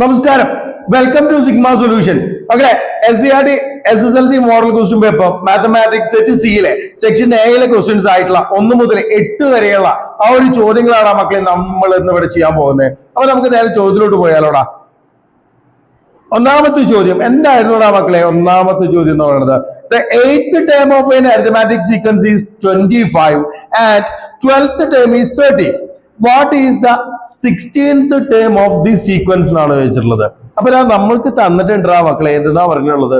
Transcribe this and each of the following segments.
നമസ്കാരം. Welcome to Sigma solution okay S C R T S S L C model question paper mathematics set സിയിലെ section എയിലെ questions ആയിട്ടുള്ള ഒന്ന് മുതൽ എട്ട് വരെയുള്ള ആ ഒരു ചോദ്യങ്ങളാണ് ആ മക്കളെ നമ്മൾ ഇന്ന് ഇവിടെ ചെയ്യാൻ പോകുന്നത്. അപ്പൊ നമുക്ക് നേരെ ചോദ്യത്തിലോട്ട് പോയാലോടാ. ഒന്നാമത്തെ ചോദ്യം എന്തായിരുന്നു ആ മക്കളെ ഒന്നാമത്തെ ചോദ്യം എന്ന് പറയുന്നത്? The eighth term of an arithmetic sequence is twenty five and twelfth term is thirty what is the sixteenth term of the sequence എന്നാണ് ചോദിച്ചിട്ടുള്ളത്. അപ്പൊ ഞാൻ നമ്മൾക്ക് തന്നിട്ടുണ്ട് ആ മക്കളെ എന്താ പറഞ്ഞുള്ളത്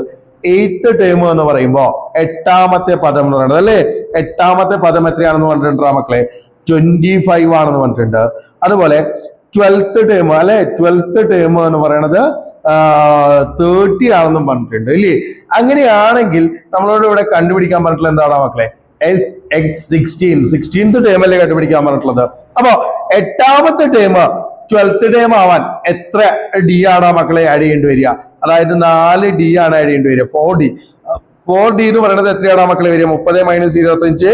എയ്ത്ത് ടേം എന്ന് പറയുമ്പോ എട്ടാമത്തെ പദം എന്ന് പറയുന്നത് അല്ലേ? എട്ടാമത്തെ പദം എത്രയാണെന്ന് പറഞ്ഞിട്ടുണ്ട് ആ മക്കളെ? ട്വന്റി ഫൈവ് ആണെന്ന് പറഞ്ഞിട്ടുണ്ട്. അതുപോലെ ട്വൽത്ത് ടേം അല്ലെ? ട്വൽത്ത് ടേം എന്ന് പറയുന്നത് തേർട്ടി ആണെന്നും പറഞ്ഞിട്ടുണ്ട് ഇല്ലേ? അങ്ങനെയാണെങ്കിൽ നമ്മളോട് ഇവിടെ കണ്ടുപിടിക്കാൻ പറഞ്ഞിട്ടുള്ള എന്താണ് മക്കളെ? S X sixteen sixteenth term അല്ലേ കണ്ടുപിടിക്കാൻ പറഞ്ഞിട്ടുള്ളത്? അപ്പോ എട്ടാമത്തെ ടേം ട്വൽത്ത് ടേം ആവാൻ എത്ര ഡി ആണ് മക്കളെ ആഡ് ചെയ്യേണ്ടി വരിക? അതായത് നാല് ഡി ആണ് ആഡ് ചെയ്യേണ്ടി വരിക. ഫോർ ഡി ഫോർ ഡി എന്ന് പറയുന്നത് എത്രയാണ് മക്കളെ വരിക? മുപ്പത് മൈനസ് ഇരുപത്തഞ്ച്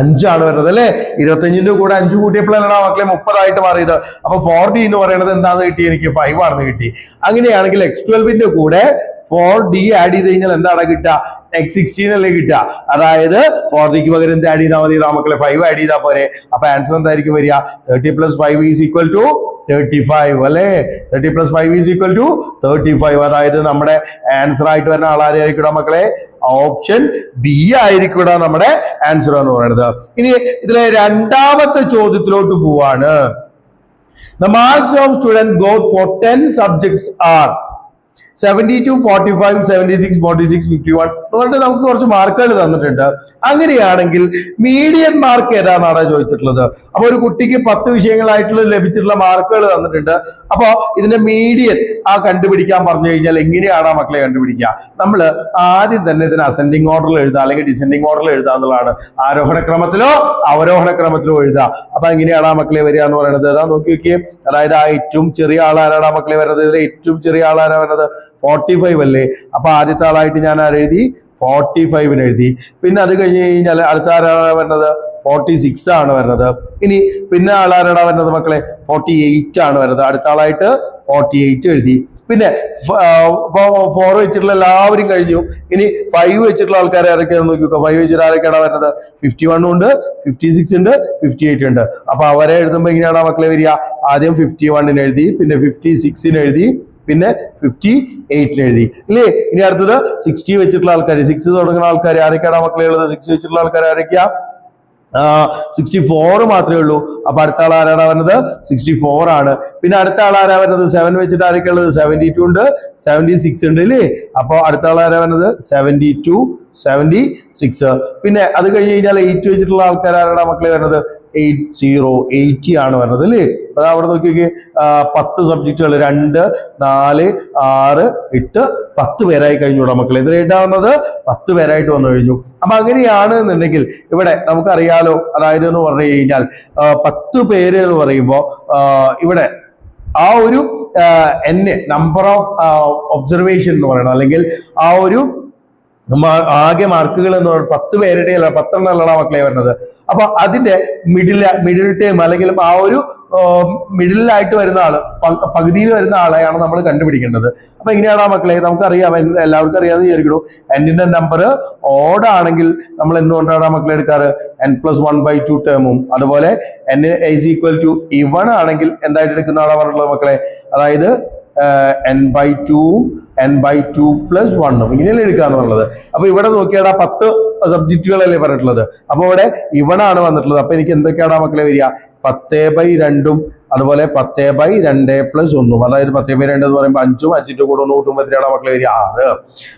അഞ്ചാണ് വരുന്നത് അല്ലെ? ഇരുപത്തഞ്ചിന്റെ കൂടെ അഞ്ച് കൂട്ടിയപ്പോഴാണ് മക്കളെ മുപ്പതായിട്ട് മാറിയത്. അപ്പൊ ഫോർട്ടി എന്ന് പറയുന്നത് എന്താണെന്ന് കിട്ടി? എനിക്ക് ഫൈവ് ആണെന്ന് കിട്ടി. അങ്ങനെയാണെങ്കിൽ എക്സ് ട്വൽവിന്റെ കൂടെ ഫോർ ഡി ആഡ് ചെയ്ത് കഴിഞ്ഞാൽ എന്താണ് കിട്ടുക? എക്സ് സിക്സ്റ്റീൻ അല്ലേ കിട്ടുക. അതായത് ഫോർ ഡിക്ക് പകരം എന്ത് ആഡ് ചെയ്താൽ മതി? മക്കളെ ഫൈവ് ആഡ് ചെയ്താൽ പോരെ. അപ്പൊ ആൻസർ എന്തായിരിക്കും വരിക? Thirty plus five is equal to thirty five അല്ലേ? Thirty plus five is equal to thirty five അതായത് നമ്മുടെ ആൻസർ ആയിട്ട് വരുന്ന ആളാരായിരിക്കും മക്കളെ? ഓപ്ഷൻ ബി ആയിരിക്കും നമ്മുടെ ആൻസർ എന്ന് പറയുന്നത്. ഇനി ഇതിലെ രണ്ടാമത്തെ ചോദ്യത്തിലോട്ട് പോവാണ്. The marks of student got for 10 subjects are 72, 45, 76, 46, 51 പറഞ്ഞിട്ട് നമുക്ക് കുറച്ച് മാർക്കുകൾ തന്നിട്ടുണ്ട്. അങ്ങനെയാണെങ്കിൽ മീഡിയൻ മാർക്ക് ഏതാണെന്നാണ് ചോദിച്ചിട്ടുള്ളത്. അപ്പോൾ ഒരു കുട്ടിക്ക് പത്ത് വിഷയങ്ങളായിട്ടുള്ള ലഭിച്ചിട്ടുള്ള മാർക്കുകൾ തന്നിട്ടുണ്ട്. അപ്പോൾ ഇതിന്റെ മീഡിയൻ ആ കണ്ടുപിടിക്കാൻ പറഞ്ഞു കഴിഞ്ഞാൽ എങ്ങനെയാണ് ആ മക്കളെ കണ്ടുപിടിക്കുക? നമ്മൾ ആദ്യം തന്നെ ഇതിന് അസെൻഡിങ് ഓർഡറിൽ എഴുതുക അല്ലെങ്കിൽ ഡിസെൻഡിങ് ഓർഡറിൽ എഴുതുക എന്നുള്ളതാണ്. ആരോഹണ ക്രമത്തിലോ അവരോഹണ ക്രമത്തിലോ എഴുതുക. അപ്പൊ എങ്ങനെയാണ് ആ മക്കളെ വരിക എന്ന് പറയുന്നത്? നോക്കി നോക്കിയേ. അതായത് ആ ഏറ്റവും ചെറിയ ആളാരാണ് ആ മക്കളെ വരുന്നത്. ഇതിൽ ഏറ്റവും ചെറിയ ആളാരാണ് വരുന്നത്? ഫോർട്ടി ഫൈവ് അല്ലേ? അപ്പൊ ആദ്യത്തെ ആളായിട്ട് ഞാൻ ആരെഴുതി ഫോർട്ടി ഫൈവിന് എഴുതി. പിന്നെ അത് കഴിഞ്ഞ് കഴിഞ്ഞാൽ അടുത്ത ആരാണ് വരുന്നത്? ഫോർട്ടി സിക്സ് ആണ് വരുന്നത്. ഇനി പിന്നെ ആളാരാണ് വരുന്നത് മക്കളെ? ഫോർട്ടി എയ്റ്റ് ആണ് വരുന്നത്. അടുത്ത ആളായിട്ട് ഫോർട്ടി എയ്റ്റ് എഴുതി. പിന്നെ ഫോർ വെച്ചിട്ടുള്ള എല്ലാവരും കഴിഞ്ഞു. ഇനി ഫൈവ് വെച്ചിട്ടുള്ള ആൾക്കാരെ ആരൊക്കെയാണെന്ന് നോക്കിക്കോ. ഫൈവ് വെച്ചിട്ട് ആരൊക്കെയാണ് വരുന്നത്? ഫിഫ്റ്റി വൺ ഉണ്ട് ഫിഫ്റ്റി സിക്സ് ഉണ്ട് ഫിഫ്റ്റി എയ്റ്റ് ഉണ്ട്. അപ്പൊ അവരെ എഴുതുമ്പോൾ എങ്ങനെയാണ് മക്കളെ വരിക? ആദ്യം ഫിഫ്റ്റി വണ്ണിന് എഴുതി പിന്നെ ഫിഫ്റ്റി സിക്സിന് എഴുതി പിന്നെ ഫിഫ്റ്റി എയ്റ്റിന് എഴുതി. ഇല്ലേ? ഇനി അടുത്തത് സിക്സ്റ്റി വെച്ചിട്ടുള്ള ആൾക്കാർ സിക്സ് തുടങ്ങുന്ന ആൾക്കാർ ആരൊക്കെയാണ് മക്കളെ ഉള്ളത്? സിക്സ് വെച്ചിട്ടുള്ള ആൾക്കാർ ആരൊക്കെയാ? സിക്സ്റ്റി ഫോർ മാത്രമേ ഉള്ളൂ. അപ്പൊ അടുത്ത ആൾ ആരാണ് വരുന്നത്? സിക്സ്റ്റി ഫോർ ആണ്. പിന്നെ അടുത്ത ആൾ ആരാ വരുന്നത്? സെവൻ വെച്ചിട്ട് ആരൊക്കെ ഉള്ളത്? സെവന്റി ടു ഉണ്ട്. സെവന്റി സിക്സ് ഉണ്ട് ഇല്ലേ? അപ്പൊ അടുത്ത ആൾ ആരാ വരുന്നത്? സെവന്റി ടു സെവന്റി സിക്സ് പിന്നെ അത് കഴിഞ്ഞ് കഴിഞ്ഞാൽ എയ്റ്റ് വെച്ചിട്ടുള്ള ആൾക്കാർ ആരാണ് മക്കളെ വരുന്നത്? എയ്റ്റ് സീറോ എയ്റ്റി ആണ് വരുന്നത് അല്ലേ? അപ്പോൾ അവിടെ നോക്കിയൊക്കെ നോക്കി പത്ത് സബ്ജക്റ്റുകൾ രണ്ട് നാല് ആറ് എട്ട് പത്ത് പേരായി കഴിഞ്ഞു മക്കളെ. ഇതിലേട്ടാവുന്നത് പത്ത് പേരായിട്ട് വന്നു കഴിഞ്ഞു. അപ്പൊ അങ്ങനെയാണ് എന്നുണ്ടെങ്കിൽ ഇവിടെ നമുക്കറിയാലോ. അതായത് എന്ന് പറഞ്ഞു കഴിഞ്ഞാൽ പത്ത് പേര് എന്ന് പറയുമ്പോൾ ഇവിടെ ആ ഒരു എന്നെ നമ്പർ ഓഫ് ഒബ്സർവേഷൻ എന്ന് പറയുന്നത് അല്ലെങ്കിൽ ആ ഒരു മാ- ആകെ മാർക്കുകൾ എന്ന് പറഞ്ഞാൽ പത്ത് പേരുടെ അല്ല പത്തെണ്ണം മക്കളെ വരുന്നത്. അപ്പൊ അതിന്റെ മിഡിൽ മിഡിൽ ടേം അല്ലെങ്കിൽ ആ ഒരു മിഡിലായിട്ട് വരുന്ന ആൾ പകുതിയിൽ വരുന്ന ആളെയാണ് നമ്മൾ കണ്ടുപിടിക്കേണ്ടത്. അപ്പൊ എങ്ങനെയാണ് മക്കളെ? നമുക്കറിയാം എല്ലാവർക്കും അറിയാമെന്ന് വിചാരിക്കണു എന്റെ നമ്പർ ഓഡ് ആണെങ്കിൽ നമ്മൾ എന്തുകൊണ്ടാണ് മക്കളെ എടുക്കാറ്? N plus one by two ടേമും അതുപോലെ n is equal to even ആണെങ്കിൽ എന്തായിട്ട് എടുക്കുന്ന ആളാണ് പറഞ്ഞിട്ടുള്ളത് മക്കളെ? അതായത് എൻ ബൈ ടൂവും എൻ ബൈ ടു പ്ലസ് വണ്ണും ഇങ്ങനെയല്ലേ എടുക്കാന്നുള്ളത് അപ്പൊ ഇവിടെ നോക്കിയാടാ പത്ത് സബ്ജക്റ്റുകളല്ലേ പറഞ്ഞിട്ടുള്ളത്. അപ്പൊ ഇവിടെ ഇവണാണ് വന്നിട്ടുള്ളത്. അപ്പൊ എനിക്ക് എന്തൊക്കെയാണ് മക്കളെ വരിക? പത്തേ ബൈ രണ്ടും അതുപോലെ പത്തേ ബൈ രണ്ട് പ്ലസ് ഒന്നും. അതായത് പത്തേ ബൈ രണ്ട് എന്ന് പറയുമ്പോൾ അഞ്ചും അഞ്ചിന്റെ കൂടെ ഒന്ന് കൂട്ടും എത്രയാണ് മക്കളെ വരിക? ആറ്.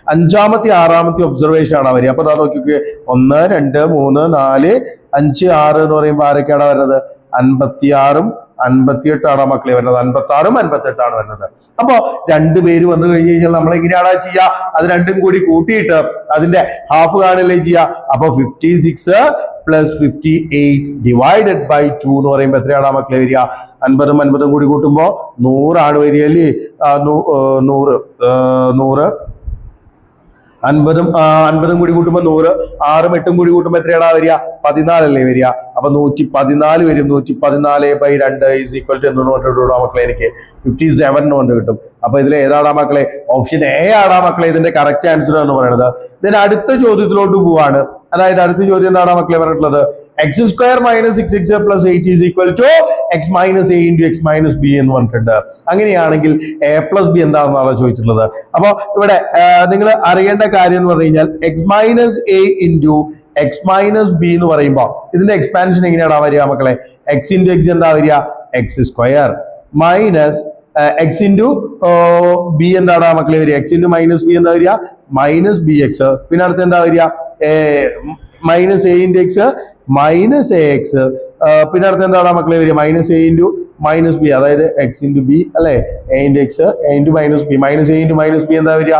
അഞ്ചാമത്തെ ആറാമത്തെ ഒബ്സർവേഷൻ ആണ് വരിക. അപ്പൊ അതാ നോക്കിക്കേ. ഒന്ന് രണ്ട് മൂന്ന് നാല് അഞ്ച് ആറ് എന്ന് പറയുമ്പോൾ ആരൊക്കെയാണ് വരുന്നത്? അൻപത്തിയാറും അൻപത്തിയെട്ടാണ് മക്കളെ വരുന്നത്? അൻപത്തി ആറും അൻപത്തെട്ടാണ് വരുന്നത്. അപ്പോ രണ്ടു പേര് വന്നു കഴിഞ്ഞു കഴിഞ്ഞാൽ നമ്മൾ എങ്ങനെയാണ് ചെയ്യുക അത് രണ്ടും കൂടി കൂട്ടിയിട്ട് അതിന്റെ ഹാഫ് കാണല്ലേ ചെയ്യുക അപ്പൊ fifty six plus fifty eight divided by two എന്ന് പറയുമ്പോൾ എത്രയാണ് മക്കളെ വരിക? അൻപതും അൻപതും കൂടി കൂട്ടുമ്പോൾ നൂറാണ് വരിക അല്ലേ? നൂറ് നൂറ് അൻപതും അൻപതും കൂടി കൂട്ടുമ്പോൾ നൂറ് ആറും എട്ടും കൂടി കൂട്ടുമ്പോൾ എത്രയാടാ വരിക? പതിനാലല്ലേ വരിക. അപ്പൊ നൂറ്റി പതിനാല് വരും. നൂറ്റി പതിനാല് ബൈ രണ്ട് ഈസ് ഈക്വൽ ടു എന്തുകൊണ്ട് കൊണ്ടിട്ടുള്ള മക്കളെ എനിക്ക്? ഫിഫ്റ്റി സെവൻ കൊണ്ട് കിട്ടും. അപ്പൊ ഇതിൽ ഏതാടാ മക്കളെ? ഓപ്ഷൻ എ ആടാ മക്കളെ ഇതിന്റെ കറക്റ്റ് ആൻസർ എന്ന് പറയുന്നത്. ഇതിന് അടുത്ത ചോദ്യത്തിലോട്ട് പോവാണ്. അതായത് അടുത്ത ചോദ്യം എന്താണ് മക്കളെ പറഞ്ഞിട്ടുള്ളത്? X square minus six x plus eight is equal to x minus a into x minus b എന്ന് പറഞ്ഞിട്ടുണ്ട്. അങ്ങനെയാണെങ്കിൽ എ പ്ലസ് ബി എന്താണെന്നാണ് ചോദിച്ചിട്ടുള്ളത്. അപ്പോൾ ഇവിടെ നിങ്ങൾ അറിയേണ്ട കാര്യം എന്ന് പറഞ്ഞു കഴിഞ്ഞാൽ x minus a into x minus b എന്ന് പറയുമ്പോൾ ഇതിന്റെ എക്സ്പാൻഷൻ എങ്ങനെയാണ് വരിക മക്കളെ? എക്സ് ഇന്റു എക്സ് എന്താ വരിക? X square minus x into b എന്താണ് മക്കളെ വരിക? എക്സ് ഇന്റു മൈനസ് ബി എന്താ വരിക? മൈനസ് ബി എക്സ് പിന്നെ അടുത്ത് എന്താ വരിക? Minus a into x minus a x പിന്നെ അടുത്ത് എന്താണ് മക്കളെ വരിക? Minus a into minus b അതായത് എക്സ് ഇന്റു ബി അല്ലെ? A into x a into minus b minus a into minus b എന്താ വരിക?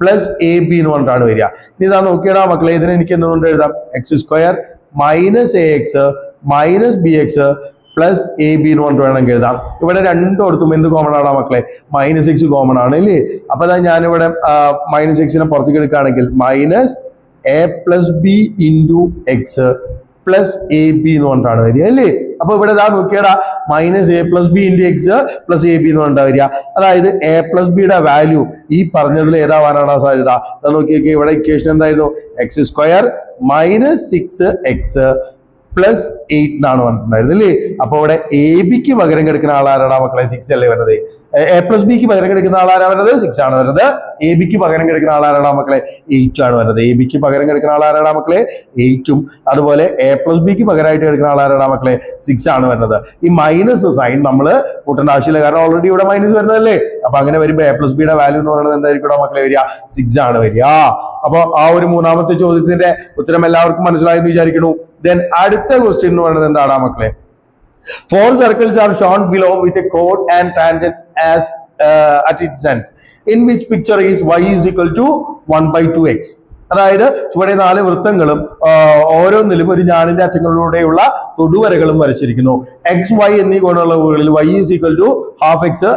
പ്ലസ് എ ബി എന്ന് പറഞ്ഞിട്ടാണ് വരിക. ഇനി ഇതാ നോക്കിയടാ മക്കളെ ഇതിനെ എനിക്ക് എന്തുകൊണ്ട് എഴുതാം? X square minus a x minus b x plus a b എന്ന് പറഞ്ഞിട്ട് വേണമെങ്കിൽ എഴുതാം. ഇവിടെ രണ്ടോടത്തും എന്ത് കോമൺ ആണ് മക്കളെ? മൈനസ് എക്സ് കോമൺ ആണ് അല്ലേ? അപ്പൊ ഞാൻ ഞാനിവിടെ മൈനസ് എക്സിനെ പുറത്തേക്ക് എടുക്കുകയാണെങ്കിൽ minus a plus b into x plus a b എന്ന് പറഞ്ഞിട്ടാണ് വരിക അല്ലേ? അപ്പൊ ഇവിടെ ഇതാ നോക്കിയടാ minus a plus b into x plus a b എന്ന് പറഞ്ഞിട്ടാ വരിക. അതായത് എ പ്ലസ് ബിയുടെ വാല്യൂ ഈ പറഞ്ഞതിൽ ഏതാവാനാണ് സാധ്യത? ദാ നോക്കിയൊക്കെ ഇവിടെ ഇക്വേഷൻ എന്തായിരുന്നു? X square minus six x plus eight എന്നാണ് പറഞ്ഞിട്ടുണ്ടായിരുന്നത് അല്ലേ? അപ്പൊ ഇവിടെ എ ബിക്ക് പകരം കിടക്കുന്ന ആളാരാടാ മക്കളെ? സിക്സ് അല്ലേ വരുന്നത് എ പ്ലസ് ബിക്ക് പകരം കിടക്കുന്ന ആളാരാ വരുന്നത്? സിക്സ് ആണ് വരുന്നത്. എ ബിക്ക് പകരം കിടക്കുന്ന ആളാരാടാ മക്കളെ? എയ്റ്റ് ആണ് വരുന്നത്. എ ബിക്ക് പകരം കിടക്കുന്ന ആളാരാടാ മക്കളെ? എയ്റ്റും അതുപോലെ എ പ്ലസ് ബിക്ക് പകരമായിട്ട് കിടക്കുന്ന ആളാരാടാ മക്കളെ? സിക്സ് ആണ് വരുന്നത്. ഈ മൈനസ് സൈൻ നമ്മൾ കൂട്ടേണ്ട ആവശ്യമില്ല. കാരണം ഓൾറെഡി ഇവിടെ മൈനസ് വരുന്നതല്ലേ? അപ്പൊ അങ്ങനെ വരുമ്പോൾ എ പ്ലസ് ബിയുടെ വാല്യൂ എന്ന് പറയുന്നത് എന്തായിരിക്കും മക്കളെ വരിക? സിക്സ് ആണ് വരിക. അപ്പൊ ആ ഒരു മൂന്നാമത്തെ ചോദ്യത്തിന്റെ ഉത്തരം എല്ലാവർക്കും മനസ്സിലായെന്ന് വിചാരിക്കുന്നു. ദെൻ അടുത്ത ക്വസ്റ്റ്യൻ എന്ന് പറയുന്നത് എന്താണ് മക്കളെ? Four circles are shown below with a code and tangent as at it sense in which picture is y is equal to one by two x അതായത് ചുവടെ നാല് വൃത്തങ്ങളും ആ, ഓരോന്നിലും ഒരു ഞാനിന്റെ അറ്റങ്ങളിലൂടെയുള്ള തൊടുവരകളും വരച്ചിരിക്കുന്നു. എക്സ് വൈ എന്നീ കോണുകളിൽ y is equal to half x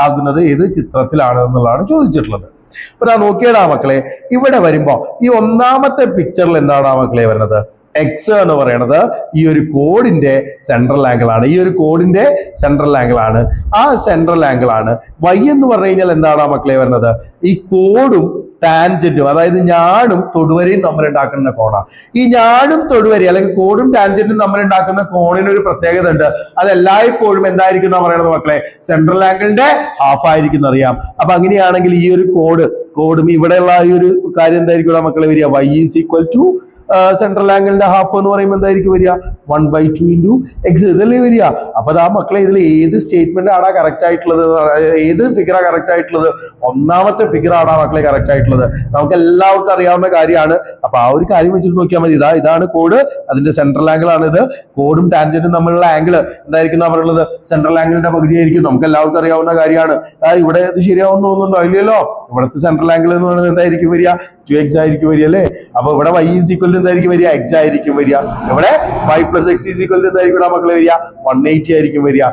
ആകുന്നത് ഏത് ചിത്രത്തിലാണ് എന്നുള്ളതാണ് ചോദിച്ചിട്ടുള്ളത്. അപ്പൊ ഞാൻ നോക്കിയടാ മക്കളെ ഇവിടെ വരുമ്പോ ഈ ഒന്നാമത്തെ പിക്ചറിൽ എന്താണ് മക്കളെ വരുന്നത്? എക്സ് എന്ന് പറയുന്നത് ഈ ഒരു കോഡിന്റെ സെൻട്രൽ ആംഗിൾ ആണ്. ഈ ഒരു കോഡിന്റെ സെൻട്രൽ ആംഗിൾ ആണ്. ആ സെൻട്രൽ ആംഗിൾ ആണ്. വൈ എന്ന് പറഞ്ഞു കഴിഞ്ഞാൽ എന്താണ് മക്കളെ വരുന്നത് ഈ കോഡും ടാൻജന്റും അതായത് ഞാനും തൊടുവരയും തമ്മിൽ ഉണ്ടാക്കുന്ന കോണ ഈ ഞാനും തൊടുവരയും അല്ലെങ്കിൽ കോഡും ടാൻജന്റും തമ്മിൽ ഉണ്ടാക്കുന്ന കോണിന് ഒരു പ്രത്യേകത ഉണ്ട്. അത് എല്ലായ്പ്പോഴും എന്തായിരിക്കും എന്നാ പറയുന്നത് മക്കളെ സെൻട്രൽ ആംഗിളിന്റെ ഹാഫ് ആയിരിക്കും അറിയാം. അപ്പൊ അങ്ങനെയാണെങ്കിൽ ഈ ഒരു കോഡ് കോഡും ഇവിടെയുള്ള ഈ ഒരു കാര്യം എന്തായിരിക്കും മക്കളെ വരിക? Y is equal to central ആംഗിളിന്റെ half എന്ന് പറയുമ്പോൾ എന്തായിരിക്കും വരിക? One by two into x ഇതല്ലേ വരിക. അപ്പൊ ആ മക്കളെ ഇതിൽ ഏത് സ്റ്റേറ്റ്മെന്റ് ആടാ കറക്റ്റ് ആയിട്ടുള്ളത്? ഏത് ഫിഗറാ കറക്റ്റ് ആയിട്ടുള്ളത്? ഒന്നാമത്തെ ഫിഗർ ആടാ മക്കളെ കറക്റ്റ് ആയിട്ടുള്ളത്. നമുക്ക് എല്ലാവർക്കും അറിയാവുന്ന കാര്യമാണ്. അപ്പൊ ആ ഒരു കാര്യം വെച്ചിട്ട് നോക്കിയാൽ മതി. ഇതാ ഇതാണ് കോഡ് അതിന്റെ സെൻട്രൽ ആംഗിൾ ആണ് ഇത്. കോഡും ടാൻജന്റും തമ്മിലുള്ള ആംഗിൾ എന്തായിരിക്കും നമ്മളുള്ളത് സെൻട്രൽ ആംഗിളിന്റെ പകുതിയായിരിക്കും നമുക്ക് എല്ലാവർക്കും അറിയാവുന്ന കാര്യമാണ്. ഇവിടെ ഇത് ശരിയാവുന്ന തോന്നുന്നുണ്ടോ? ഇല്ലല്ലോ. ഇവിടുത്തെ സെൻട്രൽ ആംഗിൾ എന്ന് പറയുന്നത് എന്തായിരിക്കും വരിക? ടു എക്സ് ആയിരിക്കും വരിക അല്ലേ? അപ്പൊ ഇവിടെ വൈ ഈസ് ഈക്വൽ എന്തായിരിക്കും വരിക? എക്സ് ആയിരിക്കും വരിക. ഇവിടെ y plus x is equal എന്തായിരിക്കും മക്കളെ വരിക? വൺ എയ്റ്റി ആയിരിക്കും വരിക.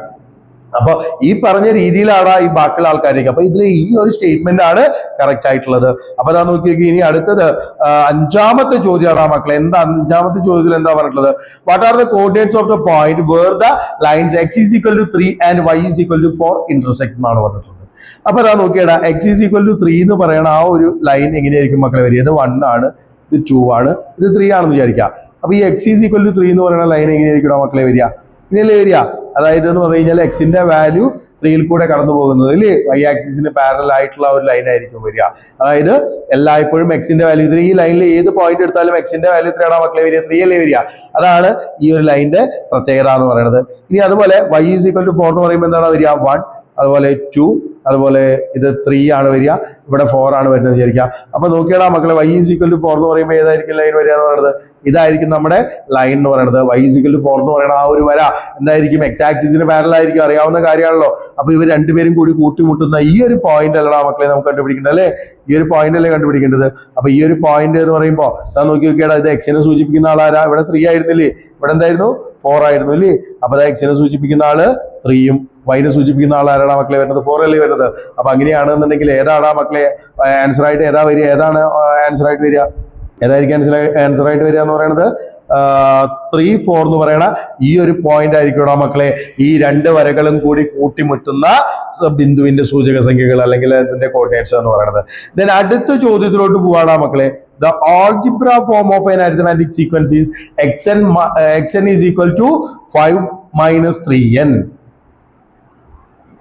അപ്പൊ ഈ പറഞ്ഞ രീതിയിലാണ് ഈ ബാക്കിയുള്ള ആൾക്കാരേക്ക്. അപ്പൊ ഇതിൽ ഈ ഒരു സ്റ്റേറ്റ്മെന്റ് ആണ് കറക്റ്റ് ആയിട്ടുള്ളത്. അപ്പൊ അതാ നോക്കി നോക്കി ഇനി അടുത്തത് ആ, അഞ്ചാമത്തെ ചോദ്യമാണ് മക്കളെ. എന്താ അഞ്ചാമത്തെ ചോദ്യത്തിൽ എന്താ പറഞ്ഞിട്ടുള്ളത്? What are the coordinates of the point where the lines x is equal to three and y is equal to four intersect എന്നാണ് പറഞ്ഞിട്ടുള്ളത്. അപ്പൊ അതാ നോക്കിയടാ x is equal to three എന്ന് പറയണ ആ ഒരു ലൈൻ എങ്ങനെയായിരിക്കും മക്കളെ വരിക? ഇത് വൺ ആണ് ഇത് ടു ആണ് ഇത് ത്രീ ആണെന്ന് വിചാരിക്കാം അപ്പൊ ഈ x is equal to three എന്ന് പറയുന്ന ലൈൻ എങ്ങനെയായിരിക്കും മക്കളെ വരിക? ഇങ്ങനെയല്ലേ വരിക? അതായത് എന്ന് പറഞ്ഞു കഴിഞ്ഞാൽ എക്സിന്റെ വാല്യൂ ത്രീയിൽ കൂടെ കടന്നു പോകുന്നത് അല്ലേ? വൈ ആക്സിസിന് പാരൽ ആയിട്ടുള്ള ഒരു ലൈൻ ആയിരിക്കും വരിക. അതായത് എല്ലായ്പ്പോഴും എക്സിന്റെ വാല്യൂ ത്രീ ഈ ലൈനിൽ ഏത് പോയിന്റ് എടുത്താലും എക്സിന്റെ വാല്യൂ എത്രയാണ് മക്കളെ വരിക? ത്രീ അല്ലേ വരിക. അതാണ് ഈ ഒരു ലൈനിന്റെ പ്രത്യേകത എന്ന് പറയുന്നത്. ഇനി അതുപോലെ y is equal to four എന്ന് പറയുമ്പോൾ എന്താണ് വരിക? വൺ അതുപോലെ ടു അതുപോലെ ഇത് ത്രീ ആണ് വരിക. ഇവിടെ ഫോർ ആണ് വരുന്നത് വിചാരിക്കുക. അപ്പൊ നോക്കിയാടാ മക്കളെ വൈ ഇസിക്വൽ ടു ഫോർ എന്ന് പറയുമ്പോൾ ഏതായിരിക്കും ലൈൻ വരിക എന്ന് പറയുന്നത്? ഇതായിരിക്കും നമ്മുടെ ലൈൻ എന്ന് പറയുന്നത്. വൈ ഇസിക്വൽ ടു ഫോർ എന്ന് പറയുന്നത് ആ ഒരു വര. എന്തായിരിക്കും? എക്സ് ആക്സിസിന് പാരൽ ആയിരിക്കും. അറിയാവുന്ന കാര്യമാണല്ലോ. അപ്പൊ ഇവർ രണ്ടുപേരും കൂടി കൂട്ടിമുട്ടുന്ന ഈ ഒരു പോയിന്റ് അല്ലടാ മക്കളെ നമുക്ക് കണ്ടുപിടിക്കേണ്ടത് അല്ലേ? ഈ ഒരു പോയിന്റ് അല്ലേ കണ്ടുപിടിക്കേണ്ടത്? അപ്പൊ ഈ ഒരു പോയിന്റ് എന്ന് പറയുമ്പോൾ ഞാൻ നോക്കി നോക്കിയാടാ ഇത് എക്സിനെ സൂചിപ്പിക്കുന്ന ആളാരാ? ഇവിടെ ത്രീ ആയിരുന്നില്ലേ? ഇവിടെ എന്തായിരുന്നു? ഫോർ ആയിരുന്നു അല്ലേ? അപ്പൊ അത് എക്സിനെ സൂചിപ്പിക്കുന്ന ആൾ ത്രീയും വൈനെ സൂചിപ്പിക്കുന്ന ആൾ ആരാണ് മക്കളെ വരുന്നത്? ഫോർ അല്ലേ വരുന്നത്? അപ്പൊ അങ്ങനെയാണെന്നുണ്ടെങ്കിൽ ഏതാണ് മക്കളെ? ആൻസർ ആയിട്ട് ഏതാ വരിക? ഏതാണ് ആൻസർ ആയിട്ട് വരിക? ഏതായിരിക്കും ആൻസർ ആൻസർ ആയിട്ട് വരിക എന്ന് പറയുന്നത് ത്രീ ഫോർ എന്ന് പറയണ ഈ ഒരു പോയിന്റ് ആയിരിക്കണം മക്കളെ. ഈ രണ്ട് വരകളും കൂടി കൂട്ടിമുട്ടുന്ന ബിന്ദുവിന്റെ സൂചക സംഖ്യകൾ അല്ലെങ്കിൽ അതിന്റെ കോർഡിനേറ്റ്സ് എന്ന് പറയുന്നത് ദെൻ അടുത്ത ചോദ്യത്തിലോട്ട് പോവാണ് മക്കളെ. The algebra form of an arithmetic sequence is x n x n is equal to five minus three n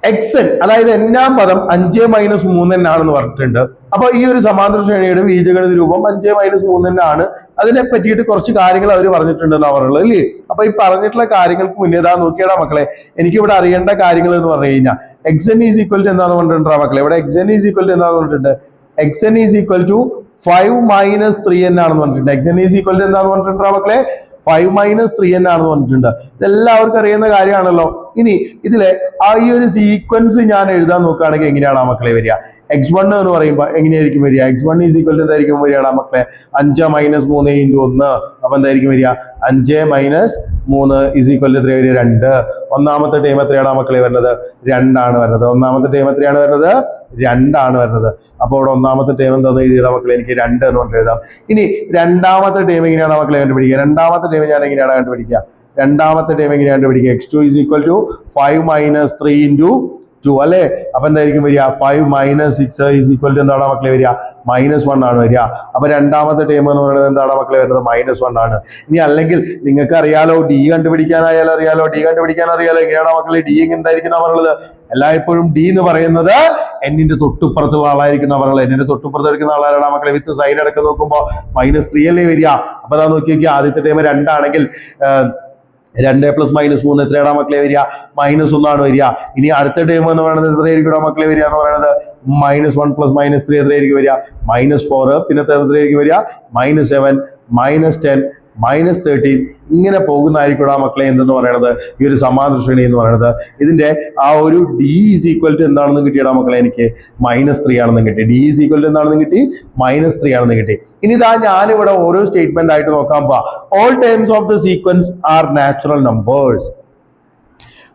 x n അതായത് എന്നാം പദം അഞ്ച് മൈനസ് മൂന്ന് ആണെന്ന് പറഞ്ഞിട്ടുണ്ട്. അപ്പൊ ഈ ഒരു സമാന്തര ശ്രേണിയുടെ ബീജഗണിത രൂപം അഞ്ച് മൈനസ് മൂന്ന് ആണ്. അതിനെ പറ്റിയിട്ട് കുറച്ച് കാര്യങ്ങൾ അവർ പറഞ്ഞിട്ടുണ്ട് എന്നാ പറയുള്ളത് അല്ലേ? അപ്പൊ ഈ പറഞ്ഞിട്ടുള്ള കാര്യങ്ങൾക്ക് മുന്നേ ഇതാ നോക്കിയടാ മക്കളെ എനിക്ക് ഇവിടെ അറിയേണ്ട കാര്യങ്ങൾ എന്ന് പറഞ്ഞു കഴിഞ്ഞാൽ എക്സൻ ഈസ് ഈക്വൽ ടു എന്താന്ന് പറഞ്ഞിട്ടുണ്ടാ മക്കളെ? ഇവിടെ എക്സൻ ഈസ് ഈക്വൽ ടു എന്താന്ന് പറഞ്ഞിട്ടുണ്ട്? X n is equal to five minus three എന്നാണെന്ന് പറഞ്ഞിട്ടുണ്ട്. എക്സൻ ഈസ് ഈക്വൽ ടു എന്താന്ന് പറഞ്ഞിട്ടുണ്ടാ മക്കളെ? ഫൈവ് മൈനസ് ത്രീ എന്നാണെന്ന് പറഞ്ഞിട്ടുണ്ട്. ഇതെല്ലാവർക്കും അറിയുന്ന കാര്യമാണല്ലോ. ഇനി ഇതിലെ ആ ഈ ഒരു സീക്വൻസ് ഞാൻ എഴുതാൻ നോക്കുകയാണെങ്കിൽ എങ്ങനെയാണ് മക്കളെ വരിക? എക്സ് വൺ എന്ന് പറയുമ്പോൾ എങ്ങനെയായിരിക്കും വരിക? എക്സ് വൺ ഈസ് ഈക്വൽ എന്തായിരിക്കും വരികടാ മക്കളെ? അഞ്ച് മൈനസ് മൂന്ന് ഇന്റു ഒന്ന്. അപ്പൊ എന്തായിരിക്കും വരിക? അഞ്ച് മൈനസ് മൂന്ന് ഈസ് ഈക്വൽ എത്ര വരിക രണ്ട്. ഒന്നാമത്തെ ടൈം എത്രയാണ് മക്കളെ വരുന്നത്? രണ്ടാണ് വരുന്നത്. ഒന്നാമത്തെ ടൈം എത്രയാണ് വരുന്നത്? രണ്ടാണ് വരുന്നത്. അപ്പോൾ ഇവിടെ ഒന്നാമത്തെ ടൈം എന്താണെന്ന് എഴുതിയിടാം മക്കളെ? എനിക്ക് രണ്ട് എന്ന് പറഞ്ഞിട്ട് എഴുതാം. ഇനി രണ്ടാമത്തെ ടൈം എങ്ങനെയാണ് മക്കളെ കണ്ടുപിടിക്കുക? രണ്ടാമത്തെ ടൈം ഞാൻ എങ്ങനെയാണ് കണ്ടുപിടിക്കുക? രണ്ടാമത്തെ ടൈം എങ്ങനെയാണ് കണ്ടുപിടിക്കുക? X two is equal to five minus three into two അല്ലേ? അപ്പൊ എന്തായിരിക്കും വരിക? Five minus six is equal to എന്താണ് മക്കളെ വരിക? മൈനസ് വൺ ആണ് വരിക. അപ്പൊ രണ്ടാമത്തെ ടൈം എന്ന് പറയുന്നത് എന്താണ് മക്കളെ വരുന്നത്? മൈനസ് വൺ ആണ്. ഇനി അല്ലെങ്കിൽ നിങ്ങൾക്ക് അറിയാലോ ഡി കണ്ടുപിടിക്കാനായാലും അറിയാലോ ഡി കണ്ടുപിടിക്കാൻ അറിയാലോ എങ്ങനെയാണ് മക്കളെ ഡി എന്തായിരിക്കും പറയുന്നത്? എല്ലായ്പ്പോഴും ഡി എന്ന് പറയുന്നത് എന്നിന്റെ തൊട്ടുപ്പുറത്തുള്ള ആളായിരിക്കുന്ന പറയുന്നത്. എന്നിന്റെ തൊട്ടുപ്പുറത്ത് എടുക്കുന്ന ആളാരാണ് മക്കളെ? വിത്ത് സൈൻ അടക്കം നോക്കുമ്പോൾ മൈനസ് ത്രീ അല്ലേ വരിക? അപ്പൊ നോക്കി നോക്കി ആദ്യത്തെ ടൈം രണ്ടാണെങ്കിൽ രണ്ട് പ്ലസ് മൈനസ് മൂന്ന് എത്രയാണ് മക്കളെ വരിക? മൈനസ് ഒന്നാണ് വരിക. ഇനി അടുത്ത ടേം എന്ന് പറയുന്നത് എത്രയായിരിക്കും മക്കളെ വരിക എന്ന് പറയുന്നത്? Minus one plus minus three എത്രയായിരിക്കും വരിക? മൈനസ് ഫോർ പിന്നത്തെ എത്രയായിരിക്കും വരിക? Minus seven minus ten minus thirteen ഇങ്ങനെ പോകുന്നതായിരിക്കും ആ മക്കളെ എന്തെന്ന് പറയണത്? ഈ ഒരു സമാന ശ്രേണി എന്ന് പറയണത്. ഇതിന്റെ ആ ഒരു ഡി ഈസ് ഈക്വൽ ടു എന്താണെന്ന് കിട്ടിയടാ മക്കളെ എനിക്ക്? മൈനസ് ത്രീ ആണെന്ന് കിട്ടി. ഡി ഈസ് ഈക്വൽ ടു എന്താണെന്ന് കിട്ടി? മൈനസ് ത്രീ ആണെന്ന് കിട്ടി. ഇനി ഇതാ ഞാനിവിടെ ഓരോ സ്റ്റേറ്റ്മെന്റ് ആയിട്ട് നോക്കാൻ പോവാ all terms of the sequence are natural numbers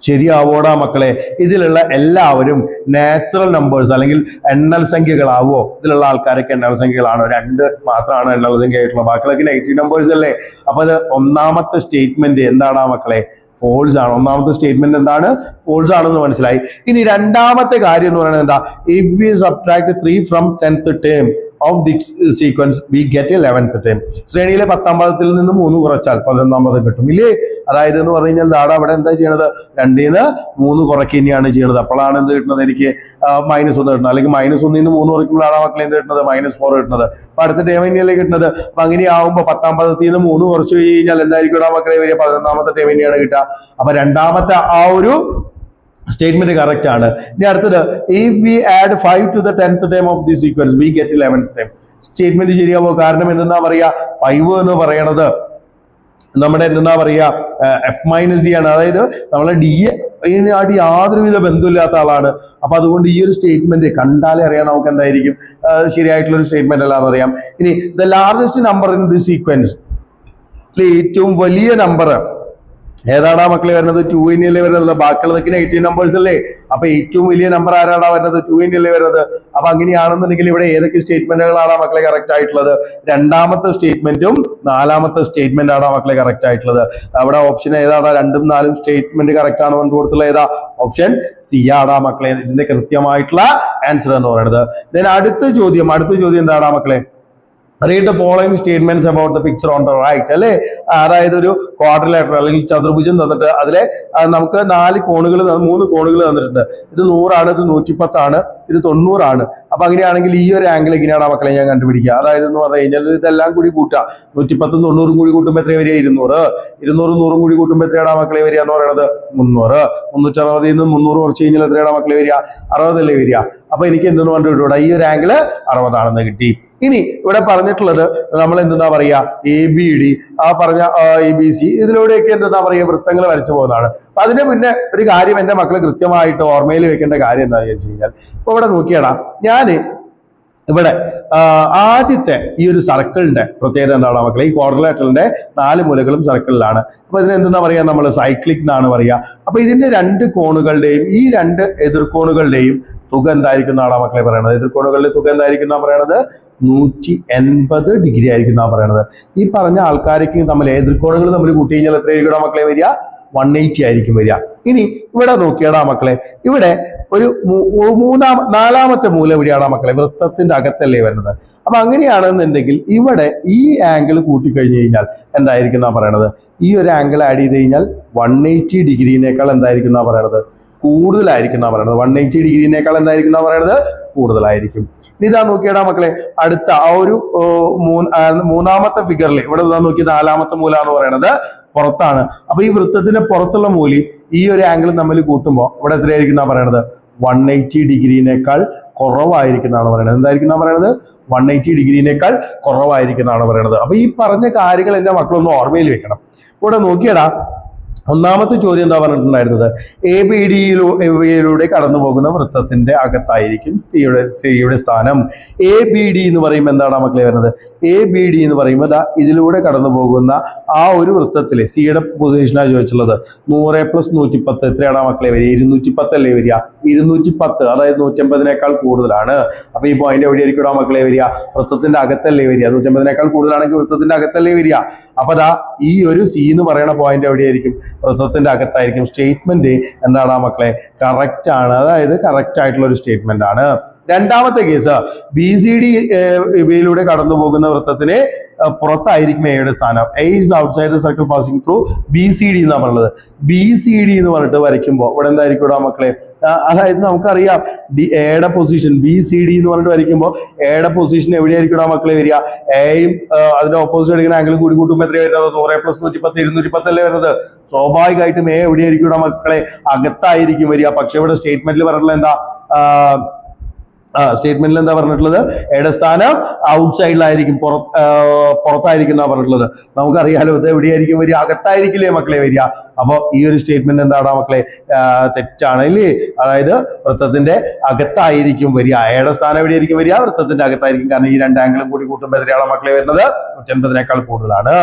ശരിയാവോടാ മക്കളെ? ഇതിലുള്ള എല്ലാവരും നാച്ചുറൽ നമ്പേഴ്സ് അല്ലെങ്കിൽ എണ്ണൽ സംഖ്യകളാവോ? ഇതിലുള്ള ആൾക്കാരൊക്കെ എണ്ണൽ സംഖ്യകളാണോ? രണ്ട് മാത്രമാണ് എണ്ണൽ സംഖ്യ ആയിട്ടുള്ളത് ബാക്കിയൊക്കെ നെഗറ്റീവ് നമ്പേഴ്സ് അല്ലേ? അപ്പൊ അത് ഒന്നാമത്തെ സ്റ്റേറ്റ്മെന്റ് എന്താണ് മക്കളെ? ഫോൾസ് ആണ്. ഒന്നാമത്തെ സ്റ്റേറ്റ്മെന്റ് എന്താണ്? ഫോൾസ് ആണെന്ന് മനസ്സിലായി. ഇനി രണ്ടാമത്തെ കാര്യം എന്ന് പറയുന്നത് എന്താ? If we subtract three from tenth term of the sequence we get eleventh term ശ്രേണിയിലെ പത്താം പദത്തിൽ നിന്ന് മൂന്ന് കുറച്ചാൽ പതിനൊന്നാം പദം കിട്ടും. ഇല്ലേ? അതായത് എന്ന് പറഞ്ഞു കഴിഞ്ഞാൽ അവിടെ എന്താ ചെയ്യണത്? രണ്ടിൽ നിന്ന് മൂന്ന് കുറയ്ക്കുക ചെയ്യുന്നത് അപ്പോഴാണ് എന്ത് കിട്ടുന്നത് എനിക്ക്? മൈനസ് ഒന്ന് കിട്ടുന്നത്. അല്ലെങ്കിൽ മൈനസ് ഒന്നിൽ നിന്ന് മൂന്ന് കുറയ്ക്കുമ്പോഴാണ് മക്കളെ എന്ത് കിട്ടുന്നത്? മൈനസ് ഫോർ കിട്ടുന്നത്. അപ്പൊ അടുത്ത ടേം തന്നെയല്ലേ കിട്ടുന്നത്? അപ്പൊ അങ്ങനെയാവുമ്പോൾ പത്താം പദത്തിൽ നിന്ന് മൂന്ന് കുറച്ച് കഴിഞ്ഞ് കഴിഞ്ഞാൽ എന്തായിരിക്കും മക്കളെ വരിക? പതിനൊന്നാമത്തെ ടേം തന്നെയാണ് കിട്ടുക. അപ്പൊ രണ്ടാമത്തെ ആ ഒരു സ്റ്റേറ്റ്മെന്റ് കറക്റ്റ് ആണ്. ഇനി അടുത്തത് if we add five to the tenth term of the sequence we get eleventh term statement ശരിയാവോ? കാരണം എന്തെന്നാ പറയാ? ഫൈവ് എന്ന് പറയണത്. നമ്മുടെ എന്താ പറയാ? എഫ് മൈനസ് ഡി ആണ്. അതായത് നമ്മളെ ഡി ഇതിനായിട്ട് യാതൊരുവിധ ബന്ധമില്ലാത്ത ആളാണ്. അപ്പൊ അതുകൊണ്ട് ഈ ഒരു സ്റ്റേറ്റ്മെന്റ് കണ്ടാലേ അറിയാം നമുക്ക് എന്തായിരിക്കും. ശരിയായിട്ടുള്ള ഒരു സ്റ്റേറ്റ്മെന്റ് അല്ലാന്ന് അറിയാം. ഇനി the largest number in the sequence ഏറ്റവും വലിയ നമ്പർ ഏതാടാ മക്കളെ വരുന്നത്? ടു അല്ലേ വരുന്നത്. ബാക്കിയുള്ളതൊക്കെ നെഗറ്റീവ് നമ്പേഴ്സ് അല്ലേ? അപ്പൊ ഏറ്റവും വലിയ നമ്പർ ആരാടാ വരുന്നത്? ടു അല്ലേ വരുന്നത്. അപ്പൊ അങ്ങനെയാണെന്നുണ്ടെങ്കിൽ ഇവിടെ ഏതൊക്കെ സ്റ്റേറ്റ്മെന്റുകളാണ് മക്കളെ കറക്റ്റ് ആയിട്ടുള്ളത്? രണ്ടാമത്തെ സ്റ്റേറ്റ്മെന്റും നാലാമത്തെ സ്റ്റേറ്റ്മെന്റ് ആണ് മക്കളെ കറക്റ്റ് ആയിട്ടുള്ളത്. അവിടെ ഓപ്ഷൻ ഏതാടാ? രണ്ടും നാലും സ്റ്റേറ്റ്മെന്റ് കറക്റ്റ് ആണ്? എന്ന് കൊടുത്തുള്ള ഏതാ? ഓപ്ഷൻ സി ആടാ മക്കളെ. ഇതിന്റെ കൃത്യമായിട്ടുള്ള ആൻസർ എന്ന് പറയുന്നത്. ദെൻ അടുത്ത ചോദ്യം അടുത്ത ചോദ്യം എന്താടാ മക്കളെ? Read following statements about the picture on the right അല്ലെ? അതായത് ഒരു ക്വാഡ്രിലേറ്റർ അല്ലെങ്കിൽ ചതുർഭുജം തന്നിട്ട് അതിലെ നമുക്ക് നാല് കോണുകൾ മൂന്ന് കോണുകൾ തന്നിട്ടുണ്ട്. ഇത് നൂറാണ് ഇത് നൂറ്റിപ്പത്താണ് ഇത് തൊണ്ണൂറാണ്. അപ്പൊ അങ്ങനെയാണെങ്കിൽ ഈ ഒരു ആംഗിൾ എങ്ങനെയാണ് മക്കളെ ഞാൻ കണ്ടുപിടിക്കുക? അതായത് എന്ന് പറഞ്ഞു കഴിഞ്ഞാൽ ഇതെല്ലാം കൂടി കൂട്ടുക. നൂറ്റിപ്പത്തും തൊണ്ണൂറും കൂടി കൂട്ടുമ്പോൾ എത്ര വരിക? ഇരുന്നൂറ്. ഇരുന്നൂറും നൂറും കൂടി കൂട്ടുമ്പോൾ എത്രയാണ് മക്കളെ വരിക എന്ന് പറയുന്നത് മുന്നൂറ്. മുന്നൂറ്റി അറുപതിൽ നിന്ന് മുന്നൂറ് കുറച്ച് കഴിഞ്ഞാൽ എത്രയാണ് മക്കളെ വരിക? അറുപതല്ലേ വരിക? അപ്പൊ എനിക്ക് എന്തെന്ന് കണ്ടുപിടിക്കൂടാ ഈ ഒരു ആംഗിൾ അറുപതാണെന്ന് കിട്ടി. ഇനി ഇവിടെ പറഞ്ഞിട്ടുള്ളത് നമ്മൾ എന്തെന്നാ പറയാ? എ ബി ഡി ആ പറഞ്ഞ എ ബി സി ഇതിലൂടെയൊക്കെ എന്താ പറയുക വൃത്തങ്ങൾ വരച്ചു പോകുന്നതാണ്. അപ്പൊ അതിന് മുന്നേ ഒരു കാര്യം എന്റെ മക്കൾ കൃത്യമായിട്ട് ഓർമ്മയിൽ വെക്കേണ്ട കാര്യം എന്താണെന്ന് വെച്ച് കഴിഞ്ഞാൽ ഇപ്പൊ ഇവിടെ നോക്കിയാടാ. ഞാൻ ഇവിടെ ആദ്യത്തെ ഈ ഒരു സർക്കിളിന്റെ പ്രത്യേകത എന്താണ് മക്കളെ? ഈ കോർഡിലേറ്ററിന്റെ നാല് മൂലകളും സർക്കിളിലാണ്. അപ്പൊ ഇതിന് എന്തെന്നാ പറയാ നമ്മൾ സൈക്ലിക് എന്നാണ് പറയുക. അപ്പൊ ഇതിന്റെ രണ്ട് കോണുകളുടെയും ഈ രണ്ട് എതിർക്കോണുകളുടെയും തുക എന്തായിരിക്കും എന്നാണ് മക്കളെ പറയുന്നത് എതിർക്കോണുകളുടെ തുക എന്തായിരിക്കും എന്നാ പറയണത്? നൂറ്റി എൺപത് ഡിഗ്രി ആയിരിക്കും എന്നാ പറയണത്. ഈ പറഞ്ഞ ആൾക്കാർക്ക് തമ്മിൽ എതിർക്കോണുകൾ തമ്മിൽ കൂട്ടി കഴിഞ്ഞാൽ എത്രയായിരിക്കും മക്കളെ വരിക? വൺ എയ്റ്റി ആയിരിക്കും വരിക. ഇനി ഇവിടെ നോക്കിയടാ മക്കളെ. ഇവിടെ ഒരു മൂന്നാമ നാലാമത്തെ മൂല എവിടെയാടാ മക്കളെ വൃത്തത്തിന്റെ അകത്തല്ലേ വരുന്നത്. അപ്പൊ അങ്ങനെയാണെന്നുണ്ടെങ്കിൽ ഇവിടെ ഈ ആംഗിൾ കൂട്ടിക്കഴിഞ്ഞു കഴിഞ്ഞാൽ എന്തായിരിക്കും എന്നാ പറയണത്? ഈ ഒരു ആംഗിൾ ആഡ് ചെയ്ത് കഴിഞ്ഞാൽ വൺ എയ്റ്റി ഡിഗ്രീനേക്കാൾ എന്തായിരിക്കും എന്നാ പറയണത്? കൂടുതലായിരിക്കും എന്നാ പറയണത്. വൺ എയ്റ്റി ഡിഗ്രീനേക്കാൾ എന്തായിരിക്കും എന്നാ പറയണത്? കൂടുതലായിരിക്കും. ഇതാ നോക്കിയടാ മക്കളെ അടുത്ത ആ ഒരു മൂന്നാമത്തെ ഫിഗറിൽ ഇവിടെ നോക്കി നാലാമത്തെ മൂല എന്ന് പറയുന്നത് പുറത്താണ്. അപ്പൊ ഈ വൃത്തത്തിന്റെ പുറത്തുള്ള മൂലി ഈ ഒരു ആംഗിൾ തമ്മിൽ കൂട്ടുമ്പോൾ ഇവിടെ എത്രയായിരിക്കും എന്നാ പറയണത്? വൺ എയ്റ്റി ഡിഗ്രീനേക്കാൾ കുറവായിരിക്കും എന്നാണ് പറയുന്നത് എന്തായിരിക്കും എന്നാ പറയുന്നത് വൺ എയ്റ്റി ഡിഗ്രീനേക്കാൾ കുറവായിരിക്കും എന്നാണ് പറയുന്നത് അപ്പൊ ഈ പറഞ്ഞ കാര്യങ്ങൾ എന്റെ മക്കളൊന്ന് ഓർമ്മയിൽ വെക്കണം. ഇവിടെ നോക്കിയടാ ഒന്നാമത്തെ ചോദ്യം എന്താ പറഞ്ഞിട്ടുണ്ടായിരുന്നത്? എ ബി ഡിയിലൂടെ കടന്നു പോകുന്ന വൃത്തത്തിന്റെ അകത്തായിരിക്കും സിയുടെ സിയുടെ സ്ഥാനം. എ ബി ഡി എന്ന് പറയുമ്പോൾ എന്താണ് മക്കളെ വരുന്നത്? എ ബി ഡി എന്ന് പറയുമ്പോൾ ഇതിലൂടെ കടന്നു പോകുന്ന ആ ഒരു വൃത്തത്തിലെ സിയുടെ പൊസിഷനാണ് ചോദിച്ചുള്ളത് നൂറ് പ്ലസ് നൂറ്റി പത്ത് എത്രയാണ് മക്കളെ വരിക? ഇരുന്നൂറ്റി പത്ത് അല്ലേ വരിക? ഇരുന്നൂറ്റി പത്ത് അതായത് നൂറ്റമ്പതിനേക്കാൾ കൂടുതലാണ്. അപ്പൊ ഈ പോയിന്റ് എവിടെയായിരിക്കും മക്കളെ വരിക? വൃത്തത്തിന്റെ അകത്തല്ലേ വരിക. നൂറ്റമ്പതിനേക്കാൾ കൂടുതലാണെങ്കിൽ വൃത്തത്തിന്റെ അകത്തല്ലേ വരിക? അപ്പൊ ദാ ഈ ഒരു സി എന്ന് പറയുന്ന പോയിന്റ് എവിടെയായിരിക്കും? വൃത്തത്തിന്റെ അകത്തായിരിക്കും. സ്റ്റേറ്റ്മെന്റ് എന്താണ് മക്കളെ? കറക്റ്റ് ആണ്. അതായത് കറക്റ്റ് ആയിട്ടുള്ള ഒരു സ്റ്റേറ്റ്മെന്റ് ആണ്. രണ്ടാമത്തെ കേസ് ബി സി ഡി ഇവയിലൂടെ കടന്നു പോകുന്ന വൃത്തത്തിന് പുറത്തായിരിക്കും എയുടെ സ്ഥാനം. A is outside the circle passing through B C D എന്നാണ് പറഞ്ഞത്. ബി സി ഡി എന്ന് പറഞ്ഞിട്ട് വരയ്ക്കുമ്പോൾ ഇവിടെ എന്തായിരിക്കും മക്കളെ? അതായത് നമുക്കറിയാം ഡി എയുടെ പൊസിഷൻ ബി സി ഡി എന്ന് പറഞ്ഞിട്ട് വരയ്ക്കുമ്പോൾ എയുടെ പൊസിഷൻ എവിടെയായിരിക്കും ആ മക്കളെ വരിക? എയും അതിന്റെ ഓപ്പോസിറ്റ് എടുക്കുന്ന ആംഗിൾ കൂടി കൂട്ടുമ്പോൾ എത്രയാണ് വരുന്നത്? നൂറ് പ്ലസ് നൂറ്റി പത്ത് വരുന്നത്? സ്വാഭാവികമായിട്ടും എ എവിടെയായിരിക്കും മക്കളെ? അകത്തായിരിക്കും വരിക. പക്ഷെ ഇവിടെ സ്റ്റേറ്റ്മെന്റിൽ പറഞ്ഞിട്ടുള്ള എന്താ? ആ, സ്റ്റേറ്റ്മെന്റിൽ എന്താ പറഞ്ഞിട്ടുള്ളത്? എയുടെ സ്ഥാനം ഔട്ട് സൈഡിലായിരിക്കും പുറത്തായിരിക്കും എന്നാ പറഞ്ഞിട്ടുള്ളത്. നമുക്കറിയാലോ ഇത് എവിടെയായിരിക്കും വരിക? അകത്തായിരിക്കില്ലേ മക്കളെ വരിക? അപ്പോൾ ഈ ഒരു സ്റ്റേറ്റ്മെന്റ് എന്താണ് മക്കളെ? തെറ്റാണ് ഇല്ലേ അതായത് വൃത്തത്തിന്റെ അകത്തായിരിക്കും വരിക. എയുടെ സ്ഥാനം എവിടെയായിരിക്കും വരിക? വൃത്തത്തിന്റെ അകത്തായിരിക്കും. കാരണം ഈ രണ്ട് ആംഗിളും കൂടി കൂട്ടുമ്പോൾ എത്രയാണ് മക്കളെ വരുന്നത്? നൂറ്റൻപതിനേക്കാൾ കൂടുതലാണ്.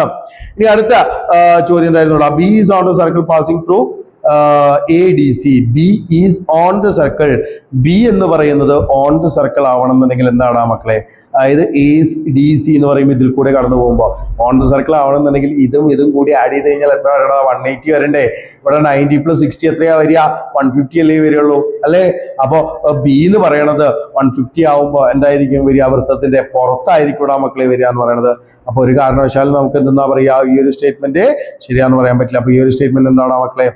ഇനി അടുത്ത ചോദ്യം എന്തായിരുന്നു? B is circle passing through A D C B is on the circle B എന്ന് പറയുന്നത് ഓൺ ദ സർക്കിൾ ആവണം എന്നുണ്ടെങ്കിൽ എന്താണ് ആ മക്കളെ? അതായത് എ ഡി സി എന്ന് പറയുമ്പോൾ ഇതിൽ കൂടെ കടന്നു പോകുമ്പോൾ ഓൺ ദ സർക്കിൾ ആവണം എന്നുണ്ടെങ്കിൽ ഇതും ഇതും കൂടി ആഡ് ചെയ്ത് കഴിഞ്ഞാൽ എത്ര വരണ വൺ എയ്റ്റി വരണ്ടേ? ഇവിടെ നയന്റി പ്ലസ് സിക്സ്റ്റി എത്രയാ വരിക? വൺ ഫിഫ്റ്റി അല്ലേ വരികയുള്ളൂ. അല്ലേ? അപ്പോൾ ബി എന്ന് പറയണത് വൺ ഫിഫ്റ്റി ആവുമ്പോൾ എന്തായിരിക്കും വരിക? വൃത്തത്തിന്റെ പുറത്തായിരിക്കും ഇവിടെ മക്കളെ വരിക എന്ന് പറയുന്നത് അപ്പോൾ ഒരു കാരണവശാലും നമുക്ക് എന്താ പറയുക? ഈ ഒരു സ്റ്റേറ്റ്മെന്റ് ശരിയാന്ന് പറയാൻ പറ്റില്ല. അപ്പോൾ ഈ ഒരു സ്റ്റേറ്റ്മെന്റ് എന്താണ് മക്കളെ?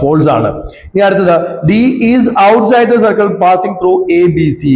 ഫോൾസ് ആണ്. ഇനി അടുത്തത് D is outside the circle passing through A B C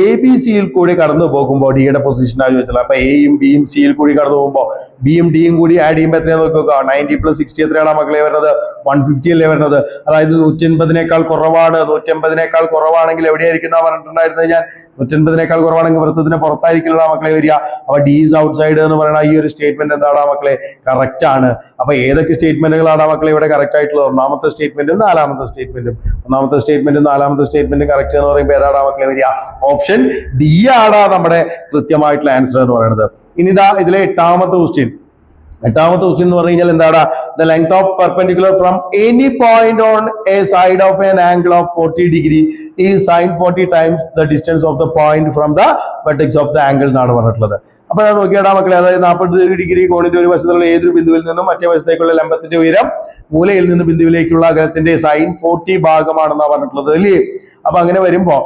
A B സിയിൽ കൂടി കടന്നു പോകുമ്പോൾ ഡിയുടെ പൊസിഷൻ ആയി ചോദിച്ചത് അപ്പൊ എയും ബിയും സിയിൽ കൂടി കടന്നു പോകുമ്പോൾ ബിയും ഡിയും കൂടി ആഡ് ചെയ്യുമ്പോൾ എത്രയാ നോക്കുക? നയന്റി പ്ലസ് സിക്സ്റ്റി എത്രയാണ് മക്കളെ വരുന്നത്? വൺ ഫിഫ്റ്റി അല്ലേ വരുന്നത്? അതായത് നൂറ്റൻപതിനേക്കാൾ കുറവാണ്. നൂറ്റമ്പതിനേക്കാൾ കുറവാണെങ്കിൽ എവിടെയായിരിക്കും എന്നാ പറഞ്ഞിട്ടുണ്ടായിരുന്നത് ഞാൻ? നൂറ്റൻപതിനേക്കാൾ കുറവാണെങ്കിൽ വൃത്തത്തിന് പുറത്തായിരിക്കില്ല മക്കളെ വരിക. അപ്പൊ ഡി ഈസ് ഔട്ട്സൈഡ് എന്ന് പറയുന്ന ഈ ഒരു സ്റ്റേറ്റ്മെന്റ് എന്താണ് മക്കളെ? കറക്റ്റ് ആണ്. അപ്പൊ ഏതൊക്കെ സ്റ്റേറ്റ്മെന്റുകളാണ് മക്കളെ ഇവിടെ കറക്റ്റ് ആയിട്ടുള്ളത്? ഒന്നാമത്തെ സ്റ്റേറ്റ്മെന്റും നാലാമത്തെ സ്റ്റേറ്റ്മെന്റും ഒന്നാമത്തെ സ്റ്റേറ്റ്മെന്റും നാലാമത്തെ സ്റ്റേറ്റ്മെന്റും കറക്റ്റ് എന്ന് പറയുമ്പോൾ ഏതാടാ മക്കളെ വരിക ഓപ്ഷൻ ഡി ആടാ നമ്മുടെ കൃത്യമായിട്ടുള്ള ആൻസർ എന്ന് പറയുന്നത്. ഇനി ഇതാ ഇതിലെ എട്ടാമത്തെ ക്വസ്റ്റ്യൻ എട്ടാമത്തെ ക്വസ്റ്റ്യൻ എന്ന് പറഞ്ഞു കഴിഞ്ഞാൽ എന്താണ് the length of perpendicular from any point on a side of an angle of forty degree is sine forty times the distance of the point from the vertex of the angle എന്നാണ് പറഞ്ഞിട്ടുള്ളത്. അപ്പൊ നോക്കിയാടാ മക്കളെ അതായത് നാൽപ്പത് degree കോണിന്റെ ഒരു വശത്തുള്ള ഏതൊരു ബിന്ദുവിൽ നിന്നും മറ്റേ വശത്തേക്കുള്ള ലംബത്തിന്റെ ഉയരം മൂലയിൽ നിന്ന് ബിന്ദുവിലേക്കുള്ള അകലത്തിന്റെ സൈൻ ഫോർട്ടി ഭാഗമാണെന്നാണ് പറഞ്ഞിട്ടുള്ളത് അല്ലേ? അപ്പൊ അങ്ങനെ വരുമ്പോ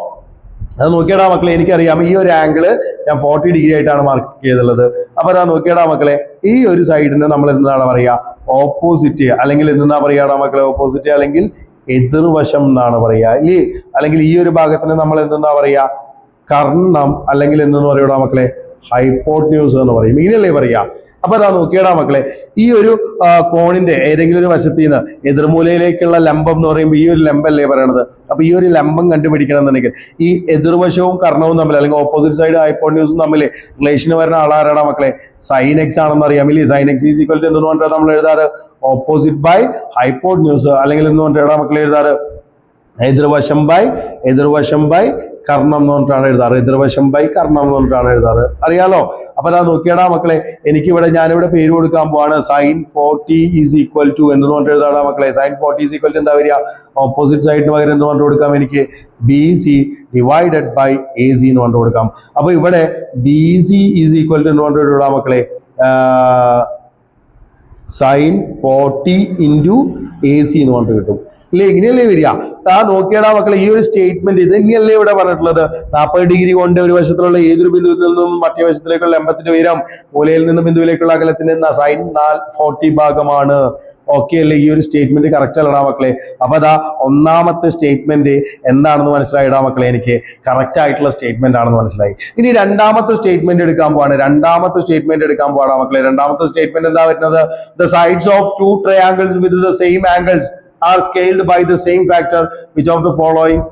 അത് നോക്കിയടാ മക്കളെ എനിക്കറിയാം. ഈ ഒരു ആംഗിൾ ഞാൻ ഫോർട്ടി ഡിഗ്രി ആയിട്ടാണ് മാർക്ക് ചെയ്തുള്ളത്. അപ്പൊ അതാ നോക്കിയടാ മക്കളെ ഈ ഒരു സൈഡിന് നമ്മൾ എന്താണ് പറയാ ഓപ്പോസിറ്റ് അല്ലെങ്കിൽ എന്താ പറയാടാ മക്കളെ ഓപ്പോസിറ്റ് അല്ലെങ്കിൽ എതിർവശം എന്നാണ് പറയാ ഇല്ലേ? അല്ലെങ്കിൽ ഈ ഒരു ഭാഗത്തിന് നമ്മൾ എന്താ പറയാ കർണം അല്ലെങ്കിൽ എന്തെന്ന് പറയൂടാ മക്കളെ ഹൈപ്പോട്ന്യൂസ് എന്ന് പറയും. ഇങ്ങനെയല്ലേ പറയാ? അപ്പൊ അതാ നോക്കിയടാ മക്കളെ ഈ ഒരു കോണിന്റെ ഏതെങ്കിലും ഒരു വശത്ത് നിന്ന് എതിർമൂലയിലേക്കുള്ള ലംബം എന്ന് പറയുമ്പോൾ ഈ ഒരു ലംബല്ലേ പറയണത്? അപ്പൊ ഈ ഒരു ലംബം കണ്ടുപിടിക്കണം എന്നുണ്ടെങ്കിൽ ഈ എതിർവശവും കർണവും തമ്മിൽ അല്ലെങ്കിൽ ഓപ്പോസിറ്റ് സൈഡ് ഹൈപ്പോട്ന്യൂസും തമ്മിൽ റിലേഷന് വരുന്ന ആളാരാടാ മക്കളെ? സൈൻ എക്സ് ആണെന്ന് അറിയാമില്ലേ sine x is equal to എന്ന് പറഞ്ഞിട്ട് നമ്മൾ എഴുതാറ്? ഓപ്പോസിറ്റ് ബൈ ഹൈപ്പോട്ന്യൂസ് അല്ലെങ്കിൽ എന്ന് പറഞ്ഞിട്ട് മക്കളെ എഴുതാറ്? എതിർവശം ബൈ എതിർവശം ബൈ കർണം എന്ന് പറഞ്ഞിട്ടാണ് എഴുതാറ്. എതിർവശം ബൈ കർണം എന്ന് പറഞ്ഞിട്ടാണ് എഴുതാറ്. അറിയാലോ? അപ്പൊ ഞാൻ നോക്കിയടാ മക്കളെ എനിക്കിവിടെ ഞാനിവിടെ പേര് കൊടുക്കാൻ പോവാണ്. Sine forty is equal to എന്ന് പറഞ്ഞിട്ട് എഴുതാടാ മക്കളെ. Sine forty is equal to എന്താ വരിക? ഓപ്പോസിറ്റ് സൈഡിന് പകരം എന്ന് പറഞ്ഞു കൊടുക്കാം എനിക്ക്? B C divided by A C എന്ന് പറഞ്ഞു കൊടുക്കാം. അപ്പൊ ഇവിടെ B C is equal to എന്ന് പറഞ്ഞിട്ട് എഴുതാം മക്കളെ. Sine forty into A C എന്ന് പറഞ്ഞിട്ട് കിട്ടും. ഇല്ലേ? ഇങ്ങനെയല്ലേ വരിക? ആ നോക്കിയടാ മക്കളെ ഈ ഒരു സ്റ്റേറ്റ്മെന്റ് ഇത് തന്നെയല്ലേ ഇവിടെ പറഞ്ഞിട്ടുള്ളത്. നാൽപ്പത് ഡിഗ്രി കൊണ്ട് ഒരു വശത്തുള്ള ഏതൊരു ബിന്ദുവിൽ നിന്നും മറ്റേ വശത്തിലേക്കുള്ള എൺപത്തിന്റെ ഉയരം മൂലയിൽ നിന്നും ബിന്ദുവിലേക്കുള്ള അകലത്തിന്റെ സൈൻ ഫോർട്ടി ഭാഗമാണ്. ഓക്കെ അല്ലേ? ഈ ഒരു സ്റ്റേറ്റ്മെന്റ് കറക്റ്റ് അല്ലടാ മക്കളെ. അപ്പൊ അതാ ഒന്നാമത്തെ സ്റ്റേറ്റ്മെന്റ് എന്താണെന്ന് മനസ്സിലായിടാ മക്കളെ എനിക്ക്? കറക്റ്റ് ആയിട്ടുള്ള സ്റ്റേറ്റ്മെന്റ് ആണെന്ന് മനസ്സിലായി. ഇനി രണ്ടാമത്തെ സ്റ്റേറ്റ്മെന്റ് എടുക്കാൻ പോവാണ്. രണ്ടാമത്തെ സ്റ്റേറ്റ്മെന്റ് എടുക്കാൻ പോവാടാ മക്കളെ. രണ്ടാമത്തെ സ്റ്റേറ്റ്മെന്റ് എന്താ വരുന്നത്? The sides of two triangles with the same angles are scaled by the same factor which of the following?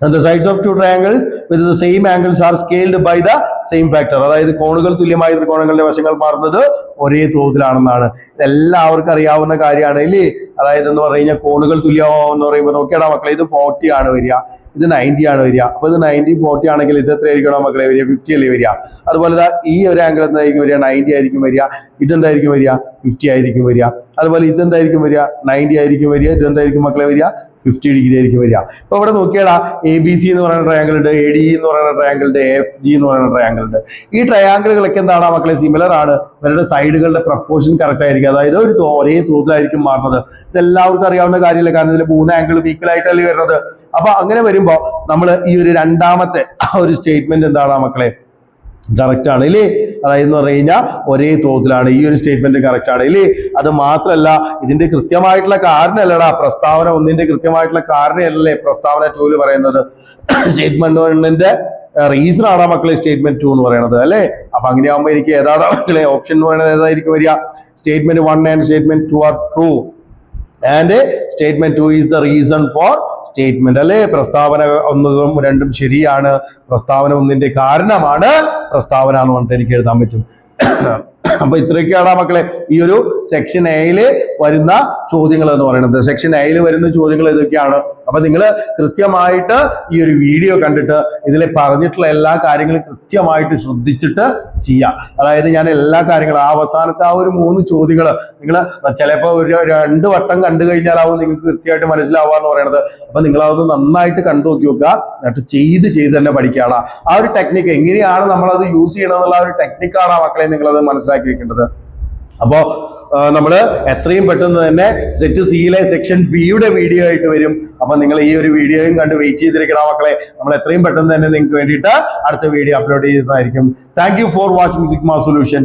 And the sides of two triangles with the same angles are scaled by the same factor. അതായത് കോണുകൾ തുല്യമായ ത്രികോണങ്ങളുടെ വശങ്ങൾ മാറുന്നത് ഒരേ തോതിലാണെന്നാണ്. ഇതെല്ലാവർക്കും അറിയാവുന്ന കാര്യമാണ്. ഇല്ലേ? അതായത് എന്ന് പറഞ്ഞു കഴിഞ്ഞാൽ കോണുകൾ തുല്യമാവെന്ന് പറയുമ്പോൾ നോക്കിയാടാ മക്കളെ ഇത് ഫോർട്ടി ആണ് വരിക. ഇത് നയന്റി ആണ് വരിക. അപ്പൊ ഇത് നയന്റി ഫോർട്ടി ആണെങ്കിൽ ഇത് എത്ര ആയിരിക്കണം മക്കളെ? വരിക ഫിഫ്റ്റി അല്ലേ വരിക? അതുപോലെ ഈ ഒരു ആംഗിൾ എന്തായിരിക്കും വരിക? നയന്റി ആയിരിക്കും വരിക. ഇതെന്തായിരിക്കും വരിക? ഫിഫ്റ്റി ആയിരിക്കും വരിക. അതുപോലെ ഇതെന്തായിരിക്കും വരിക? നയന്റി ആയിരിക്കും വരിക. ഇതെന്തായിരിക്കും മക്കളെ വരിക? ഫിഫ്റ്റി ഡിഗ്രി ആയിരിക്കും വരിക. അപ്പൊ ഇവിടെ നോക്കിയാടാ എ ബി സി എന്ന് പറയുന്ന ട്രയാങ്കിൾ ഉണ്ട് എ ഡി എന്ന് പറയുന്ന ട്രയാങ്കിൾ ഉണ്ട് എഫ് ജി എന്ന് പറയുന്ന ട്രയാങ്കിൾ ഉണ്ട്. ഈ ട്രയാങ്കിളുകളൊക്കെ എന്താണ് മക്കളെ? സിമിലർ ആണ്. ഇവരുടെ സൈഡുകളുടെ പ്രപ്പോർഷൻ കറക്റ്റ് ആയിരിക്കും. അതായത് ഒരു ഒരേ തോതിലായിരിക്കും മാറുന്നത്. ഇതെല്ലാവർക്കും അറിയാവുന്ന കാര്യമില്ല? കാരണം ഇതിൽ മൂന്ന് ആംഗിൾ ഈക്വൽ ആയിട്ടല്ലേ വരുന്നത്. അപ്പൊ അങ്ങനെ വരുമ്പോ നമ്മൾ ഈ ഒരു രണ്ടാമത്തെ ഒരു സ്റ്റേറ്റ്മെന്റ് എന്താണ് മക്കളെ? കറക്റ്റ് ആണ്. ഇല്ലേ? അതായത് എന്ന് പറഞ്ഞു കഴിഞ്ഞാൽ ഒരേ തോതിലാണ്. ഈ ഒരു സ്റ്റേറ്റ്മെന്റ് കറക്റ്റ് ആണ്. ഇല്ലേ? അത് മാത്രമല്ല ഇതിന്റെ കൃത്യമായിട്ടുള്ള കാരണമല്ലടാ പ്രസ്താവന ഒന്നിന്റെ കൃത്യമായിട്ടുള്ള കാരണമല്ലേ പ്രസ്താവന ടൂൽ പറയുന്നത്. സ്റ്റേറ്റ്മെന്റ് വണ്ണിന്റെ റീസൺ ആണ് മക്കളെ സ്റ്റേറ്റ്മെന്റ് ടു എന്ന് പറയുന്നത് അല്ലേ? അപ്പൊ അങ്ങനെയാകുമ്പോൾ എനിക്ക് ഏതാണ് മക്കളെ? ഓപ്ഷൻ എന്ന് പറയുന്നത് ഏതായിരിക്കും വരിക? Statement one and statement two are true and statement two is the reason for statement അല്ലേ? പ്രസ്താവന ഒന്നും രണ്ടും ശരിയാണ്. പ്രസ്താവന ഒന്നിന്റെ കാരണമാണ്. പ്രസ്താവന എന്ന് പറഞ്ഞിട്ട് എനിക്ക് എഴുതാൻ പറ്റും. അപ്പൊ ഇത്രയൊക്കെയാണ് മക്കളെ. ഈ ഒരു സെക്ഷൻ എയിൽ വരുന്ന ചോദ്യങ്ങൾ എന്ന് പറയുന്നത് സെക്ഷൻ എയിൽ വരുന്ന ചോദ്യങ്ങൾ ഇതൊക്കെയാണ്. അപ്പൊ നിങ്ങൾ കൃത്യമായിട്ട് ഈ ഒരു വീഡിയോ കണ്ടിട്ട് ഇതിൽ പറഞ്ഞിട്ടുള്ള എല്ലാ കാര്യങ്ങളും കൃത്യമായിട്ട് ശ്രദ്ധിച്ചിട്ട് ചെയ്യാം. അതായത് ഞാൻ എല്ലാ കാര്യങ്ങളും അവസാനത്തെ ആ ഒരു മൂന്ന് ചോദ്യങ്ങൾ നിങ്ങൾ ചിലപ്പോൾ ഒരു രണ്ട് വട്ടം കണ്ടു കഴിഞ്ഞാലാവും നിങ്ങൾക്ക് കൃത്യമായിട്ട് മനസ്സിലാവുക എന്ന് പറയുന്നത്. അപ്പൊ നിങ്ങൾ അതൊന്ന് നന്നായിട്ട് കണ്ടു നോക്കി നോക്കുക എന്നിട്ട് ചെയ്ത് ചെയ്ത് തന്നെ പഠിക്കുകയാണ് ആ ഒരു ടെക്നിക്ക് എങ്ങനെയാണ് നമ്മളത് യൂസ് ചെയ്യണമെന്നുള്ള ആ ഒരു ടെക്നിക്കാണ് ആ മക്കളെ നിങ്ങളത് മനസ്സിലാക്കി വെക്കേണ്ടത് അപ്പോ നമ്മൾ എത്രയും പെട്ടെന്ന് തന്നെ സെറ്റ് സിയിലെ സെക്ഷൻ ബിയുടെ വീഡിയോ ആയിട്ട് വരും. അപ്പൊ നിങ്ങൾ ഈ ഒരു വീഡിയോയും കണ്ട് വെയിറ്റ് ചെയ്തിരിക്കണം മക്കളെ. നമ്മൾ എത്രയും പെട്ടെന്ന് തന്നെ നിങ്ങൾക്ക് വേണ്ടിയിട്ട് അടുത്ത വീഡിയോ അപ്ലോഡ് ചെയ്യുന്നതായിരിക്കും thank for watching sigma solution